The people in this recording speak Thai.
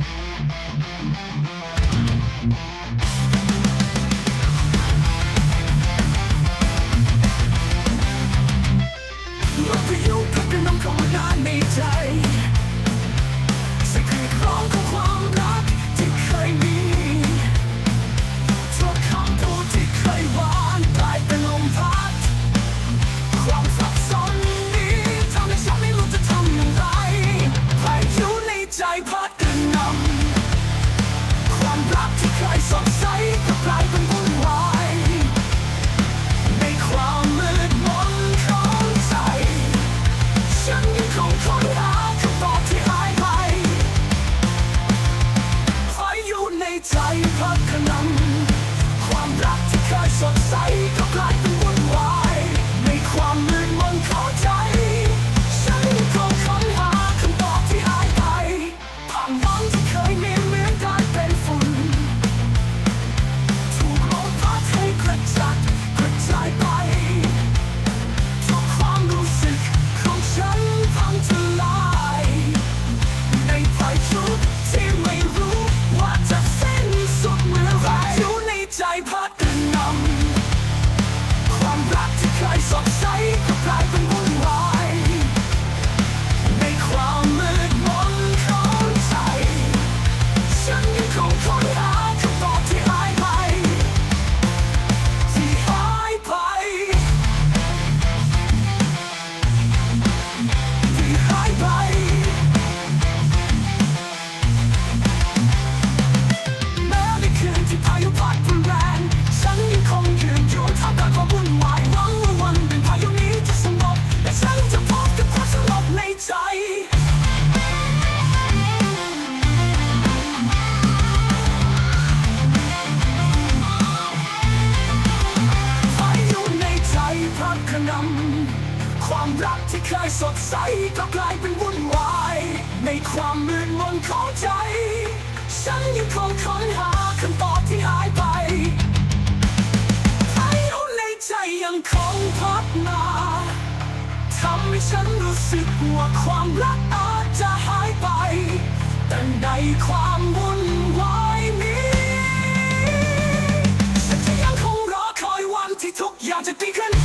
Música นำความรักที่เคยสดใสก็กลายเป็น ขนำความรักที่เคยสดใสก็กลายเป็นวุ่นวาย ในความมืดมนของใจ ฉันยังคงค้นหาคำตอบที่หายไปไอ้เอในใจยังคงพัฒนาทำให้ฉันรู้สึกว่าความรักอาจจะหายไป แต่ในความวุ่นวายนี้ฉันจะยังคงรอคอยวันที่ทุกอย่างจะดีขึ้น